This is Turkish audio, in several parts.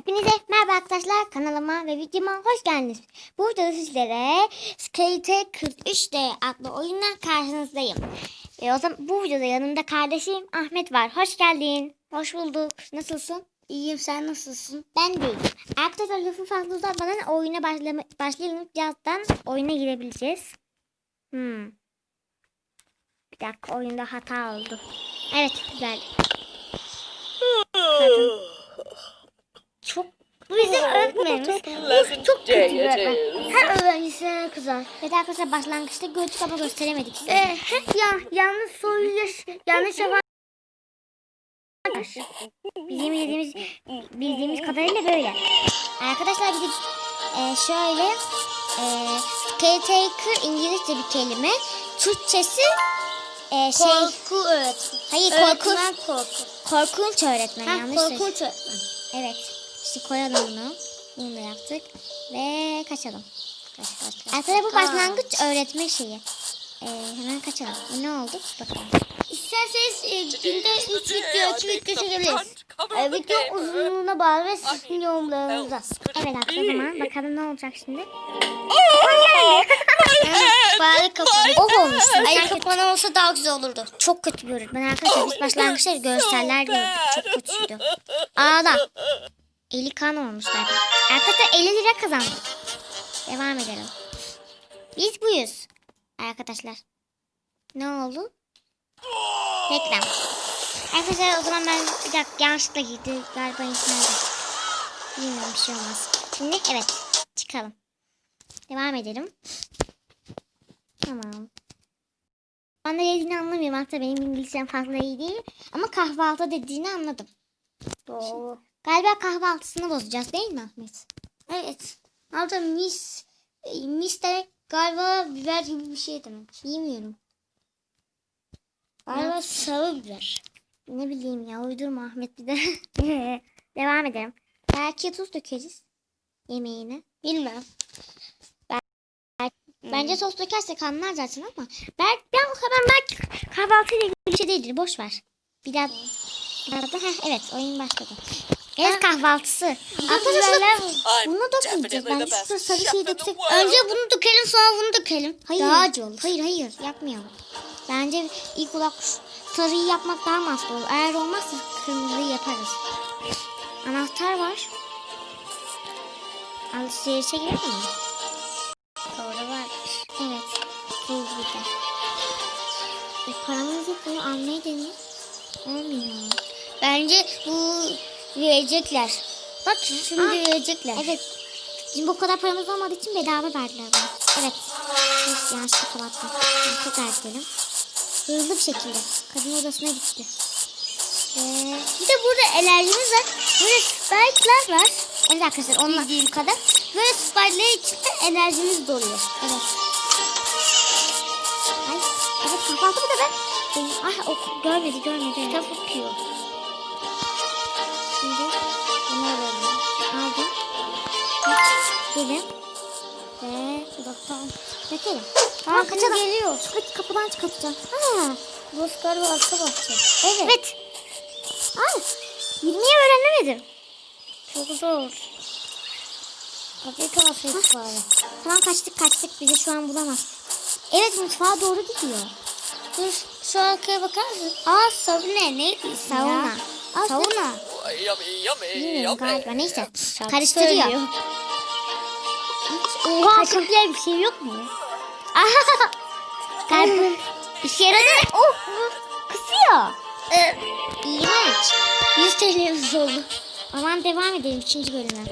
Hepinize merhaba arkadaşlar kanalıma ve videoma hoş geldiniz. Bu videoda sizlere Skate 43D adlı oyunla karşınızdayım. E, o zaman bu videoda yanımda kardeşim Ahmet var. Hoş geldin. Hoş bulduk. Nasılsın? İyiyim sen nasılsın? Ben de iyiyim. Arkadaşlar lafı fazla uzatmadan oyuna başlama, başlayalım. Birazdan oyuna girebileceğiz. Hmm. Bir dakika oyunda hata oldu. Evet güzel. Kadın. Bu bizim öğretmenimiz. Çok kötü bir öğretmen. Her öğrencisine kızar. Evet arkadaşlar başlangıçta gördük ama gösteremedik size. Ee, hep ya, yanlış soruyor, yanlış yapan. Bizim bildiğimiz, bildiğimiz kadarıyla böyle. Arkadaşlar bir de e, şöyle e, caretaker İngilizce bir kelime. Türkçesi e, şey Korku öğretmen. hayır korku, Öğretmen korku. korkunç öğretmen Ha, yanlış korkunç öğretmen. Evet. İşte koyalım bunu. Bunu da yaptık. Ve kaçalım. Kaç kaç kaç. Aslında bu başlangıç öğretme şeyi. Ee, hemen kaçalım. E, ne oldu? Bakalım. İsterseniz e, günde 3 video, 2 video çekebiliriz. E, video uzunluğuna bağlı ve sizin yorumlarınıza. Evet arkadaşlar o zaman bakalım ne olacak şimdi. Bari kapanı. Oh olmuş. Ay kapanı olsa daha güzel olurdu. Çok kötü bir öğretmen arkadaşlar. Biz başlangıçta görseller gördük. Çok kötüydü. Ağla. Eli kan olmuş zaten. Arkadaşlar 50 lira kazandık. Devam edelim. Biz buyuz. Arkadaşlar. Ne oldu? Reklam. Arkadaşlar o zaman ben bir dakika yanlışlıkla girdi. Galiba internet. Bilmiyorum bir şey olmaz. Şimdi evet çıkalım. Devam edelim. Tamam. Ben de dediğini anlamıyorum. Hatta benim İngilizcem fazla iyi değil. Ama kahvaltı dediğini anladım. Doğru. Galiba kahvaltısını bozacağız değil mi Ahmet? Evet. Hatta mis, e, mis demek galiba biber gibi bir şey demek. Bilmiyorum. Galiba sarı biber. Ne bileyim ya uydurma Ahmet bir de. Devam edelim. Belki tuz dökeriz yemeğine. Bilmem. Bence sos dökersek anlar zaten ama ben, ben o kadar belki kahvaltıyla ilgili bir şey değildir. Boş ver. Bir daha, bir daha da, heh, evet oyun başladı. Evet kahvaltısı. Arkadaşlar bunu dökmeyeceğiz. Bence şurada sarı şey döksek. Önce bunu dökelim sonra bunu dökelim. Hayır. Daha acı olur. Hayır hayır yapmayalım. Bence ilk olarak şu sarıyı yapmak daha mantıklı olur. Eğer olmazsa kırmızıyı yaparız. Anahtar var. Alışverişe girelim mi? Doğru var. Evet. Tuz biber. E, paramız yok bunu almayı deneyim. Olmuyor. Bence bu verecekler. Bak şimdi Aa, verecekler. Evet. Bizim bu kadar paramız olmadığı için bedava verdiler bana. Evet. Biz yanlışlıkla kapattım. Şimdi tekrar edelim. Hızlı bir şekilde. Kadın odasına gitti. Ve Bir de burada alerjimiz var. Böyle spike'lar var. Evet arkadaşlar onlar. Bildiğim kadar. Böyle spike'lar içinde enerjimiz doluyor. Evet. Ay, evet kahvaltı bu da ben. Benim, ah o görmedi görmedi. Kitap okuyor. Şimdi bunu alalım. Aldım. Gelin. Ve doktor. Dökelim. Tamam kaçalım. geliyor. Şuradaki kapıdan çıkartacağım. Ha. Burası galiba arka bahçe. Evet. Evet. Ay. Girmeyi öğrenemedim. Çok zor. Kapıyı kapatayım bari. Tamam kaçtık kaçtık. Bizi şu an bulamaz. Evet mutfağa doğru gidiyor. Dur şu arkaya bakar mısın? Aa sabune neydi? ismi ya? Sauna. Bilmiyorum galiba. Neyse. Şarkı Karıştırıyor. söylüyor. Hiç, Oha güzel bir şey yok mu? Galiba işe yaradı. Oh kısıyor. Ee, İğrenç. 100 TL'miz oldu. Aman devam edelim 3. bölüme.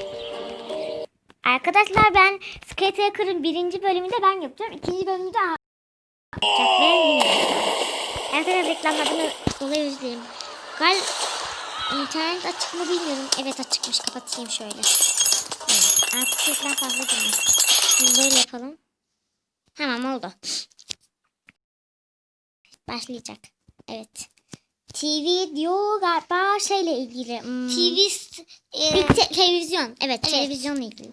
Arkadaşlar ben Skate Hacker'ın birinci bölümünde ben yapacağım. ikinci bölümde Ahmet yapacak ve bilmiyorum. Arkadaşlar reklamlardan dolayı özür dilerim. İnternet açık mı bilmiyorum. Evet açıkmış. Kapatayım şöyle. Evet. Artık sesler fazla gelmiyor. Şimdi böyle yapalım. Tamam oldu. Başlayacak. Evet. TV diyor galiba şeyle ilgili. hmm, TV e, bir te- televizyon. Evet, televizyonla ilgili.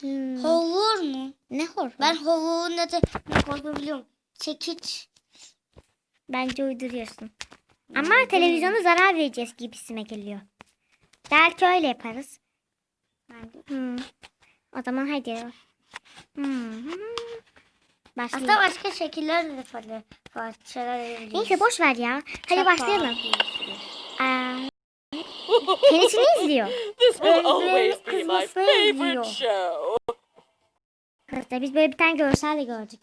Hmm, hovur mu? ne hor? Ben hovuğun adı ne olduğunu biliyorum. Çekiç. Bence uyduruyorsun. Ama televizyona zarar vereceğiz gibisine geliyor. Belki öyle yaparız. Hmm. O zaman hadi. Hmm. Başlayalım. Aslında başka şekiller de yapabilir. Parçalar edebiliriz. Neyse boş ver ya. Hadi Şaka. başlayalım. Aa, kendisini izliyor. This will always be my kızmasını favorite izliyor. show. Arkadaşlar biz böyle bir tane görsel de gördük.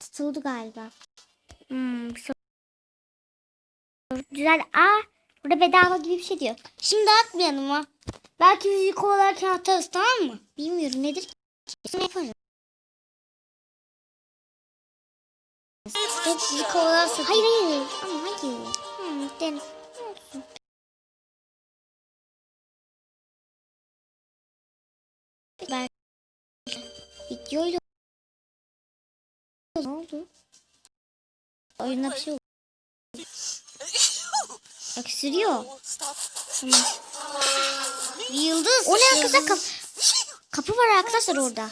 Tutuldu galiba. Hmm. Güzel. Aa, burada bedava gibi bir şey diyor. Şimdi atmayalım ha. Belki bizi kovalarken atarız tamam mı? Bilmiyorum nedir? Sonra yaparız. Hep bizi kovalarsa. Hayır hayır. Ama hayır. Hmm, den- olsun. Ben videoyla ne oldu? Oyunda bir şey oldu. Öksürüyor. Tamam. Yıldız. O ne arkadaşlar? Kap kapı var arkadaşlar orada.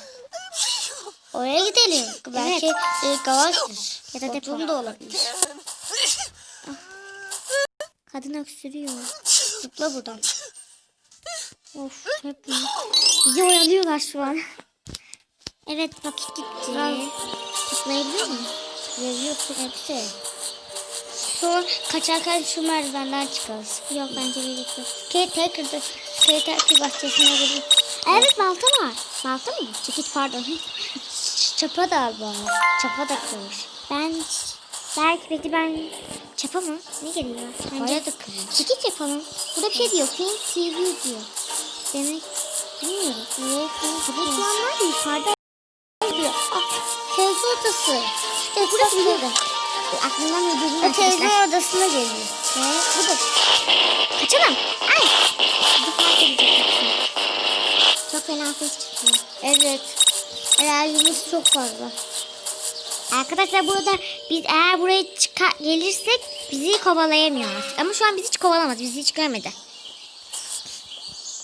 Oraya gidelim. Belki e, gavaştır. Ya da depo. Hortum da olabilir. Kadın öksürüyor. Zıpla buradan. Of hep. Bizi oyalıyorlar şu an. Evet vakit gitti. Ben- Tıklayabiliyor muyum? Yazıyorsun hepsi. Sonra kaçarken şu merdivenden çıkarız. Yok bence gerek yok. Caretaker'da Caretaker bahçesine gidelim. Evet balta var. Balta mı? Çekiç pardon. Çapa da al bana. Çapa da kırmış. Ben belki peki ben çapa mı? Ne geliyor? Bence da kırmış. çekiç yapalım. Burada bir şey diyor. Film TV diyor. Demek bilmiyorum. Niye? Şu an var ya yukarıda diyor. Ah, televizyon odası. İşte burası bilirdi. Aklımdan uydurdum O televizyon odasına geliyor. Ne? Bu da. Kaçalım. Ay. Bu fark edecek. Çok fena ses çıkıyor. Evet. Enerjimiz çok fazla. Arkadaşlar burada biz eğer buraya çıka gelirsek bizi kovalayamıyor artık. Ama şu an bizi hiç kovalamaz. Bizi hiç görmedi.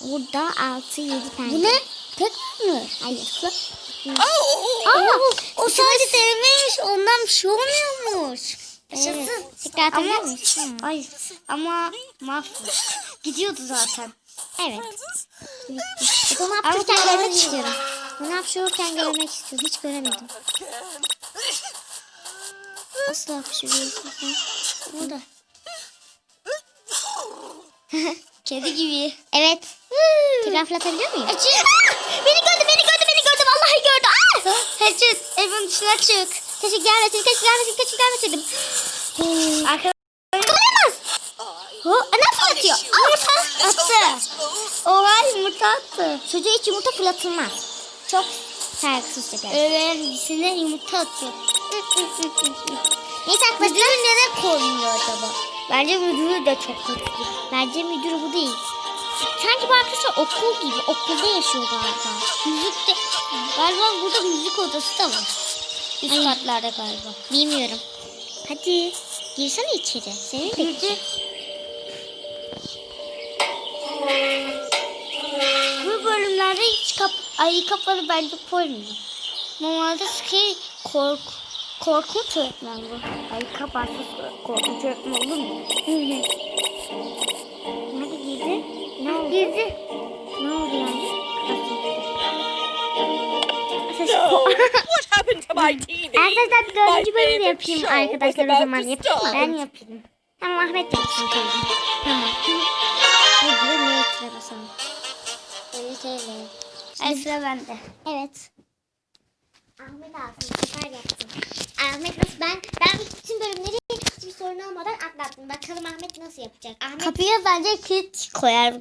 Burada 6-7 tane. Bu ne? Tek mi? Hayır. Oh, Aa, o sadece sevmemiş. Ondan bir şey olmuyormuş. Evet. Tekrar Ama, ay, ama mahvolmuş. Gidiyordu zaten. Evet. Hapşururken Ama- görmek istiyorum. Onu hapşururken görmek istiyorum. Hiç göremedim. Nasıl hapşuruyorsun sen? Burada. Kedi gibi. Evet. Tekrar fırlatabiliyor muyum? Açın. Hecet evin dışına çık. Keşke gelmesin, keşke gelmesin, keşke gelmeseydim. Arkadaşlar. Ha, nasıl atıyor? Yumurta attı. Oha yumurta attı. Çocuğa hiç yumurta fırlatılmaz. Çok saygısızca gerçekten. Öğrencisine yumurta atıyor. Neyse arkadaşlar. Müdürü nereye koymuyor acaba? Bence müdürü de çok kötü. Bence müdür bu değil. Sanki bu arkadaşlar okul gibi. Okulda yaşıyor galiba. Müzik de galiba burada müzik odası da var. Üst Ay. katlarda galiba. Bilmiyorum. Hadi girsene içeri. Seni bekleyeceğim. Bu bölümlerde hiç kap ayı kapalı bence koymuyor. Normalde şey kork korkunç öğretmen bu. Ayı kapatsız korkunç öğretmen olur mu? Hadi girdi. Ne oldu? Girdi. Ne oldu yani? No. What happened to my TV? Arkadaşlar dördüncü bölümü yapayım arkadaşlar o zaman. Yapayım mı? Ben yapayım. Tamam Ahmet yapsın teyze. Tamam. Ne diyor? Ne ekstra basalım? Evet evet. Ay sıra bende. Evet. Ahmet alsın. Bu sefer yaptım. Ahmet nasıl? Ben ben bütün bölümleri hiçbir sorun olmadan atlattım. Bakalım Ahmet nasıl yapacak? Ahmet Kapıya bence kilit koyar.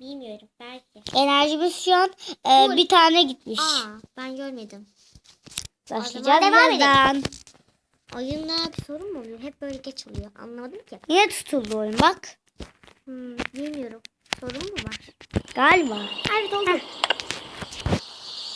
Bilmiyorum. Belki. Enerjimiz şu an e, bir tane gitmiş. Aa ben görmedim. Başlayacağız devam edelim. birazdan. Oyunda bir sorun mu oluyor? Hep böyle geç oluyor. Anlamadım ki. Yine tutuldu oyun bak. Hmm, bilmiyorum. Sorun mu var? Galiba. Evet oldu.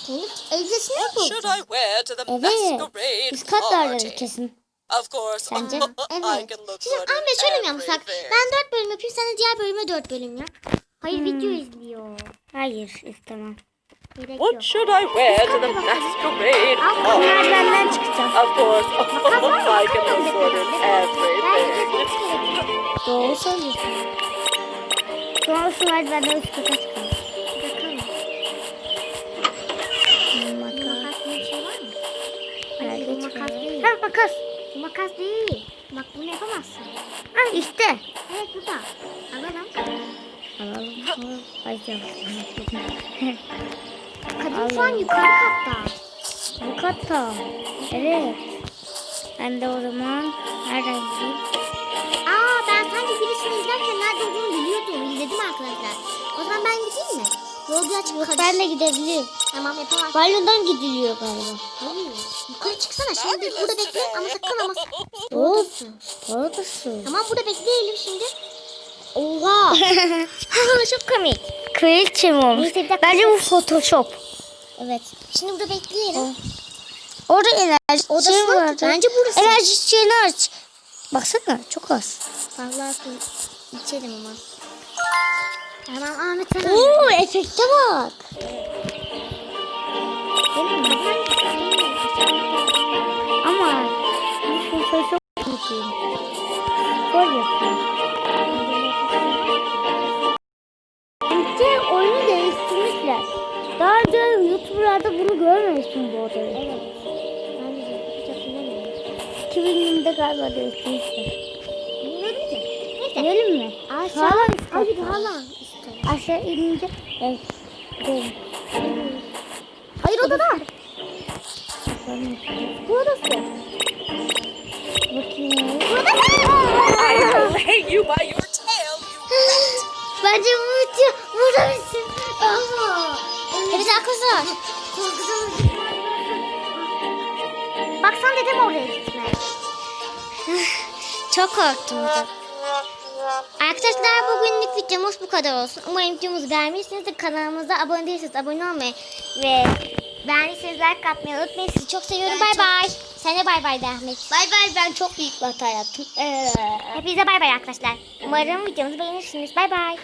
Kendi elbisesini mi What buldu? should I wear to the Evet. Üst katlarda kesin. Of course, Sence? Evet. Şimdi Ahmet şöyle mi yapsak? Ben dört bölüm yapayım sen de diğer bölüme dört bölüm yap. Hayır video izliyor. Hayır istemem. Gerek What yok. should I wear to the masquerade Al? Merdivenden çıkacağız. Of course, I can Belki everything. Doğru söylüyorsun. Sonra Olsun hadi ben de üst kata. Bu Makas. bu makas değil. Ha makas. Bu makas değil. Bak bunu yapamazsın. Ha işte. Evet burada. Alalım. Alalım. Kadın şu an yukarı katta. Bu katta. Evet. Ben de o zaman nereden gideyim? Aa ben sanki birisini izlerken nerede olduğunu biliyordum. İzledim arkadaşlar. O zaman ben gideyim mi? Yolcu açık Yok ben de gidebilirim. Tamam yapamazsın. Balyodan gidiliyor galiba. Hayır. Yukarı çıksana şimdi burada bekle ama sakın ama Olsun. Oradasın. Tamam burada bekleyelim şimdi. Oha. Çok komik. Kraliçe mi olmuş? Neyse, bir dakika. Bence bu Photoshop. Evet. Şimdi burada bekleyelim. Orada enerji Odası şey vardı. Bence burası. Enerji şeyini aç. Baksana çok az. Vallahi içelim ama. Tamam Ahmet sen Oo efekte bak. Ama bu Photoshop değil. Spor yapıyor. YouTuber'larda bunu görmemiştim bu odayı. Evet. Ben de hiç hatırlamıyorum. 2020'de galiba değiştirmişler. Bilmiyorum ki. Neyse. Gidelim mi? Aşağı. Hala Hayır hala işte. Aşağı inince evet. Gidelim. Hayır odada. Bu odası. Bakayım. I will hang you by your tail, you Bence bu video burada bitsin. Ama. Evet arkadaşlar. Baksan dedim oraya gitme. Çok korktum. Arkadaşlar bugünlük videomuz bu kadar olsun. Umarım videomuzu beğenmişsinizdir. Kanalımıza abone değilseniz abone olmayı ve beğendiyseniz like atmayı unutmayın. Sizi çok seviyorum. Bay bay. Sen de bay bay de Ahmet. Bay bay ben çok büyük bir hata yaptım. Ee, Hepinize bay bay arkadaşlar. Umarım videomuzu beğenirsiniz. Bay bay.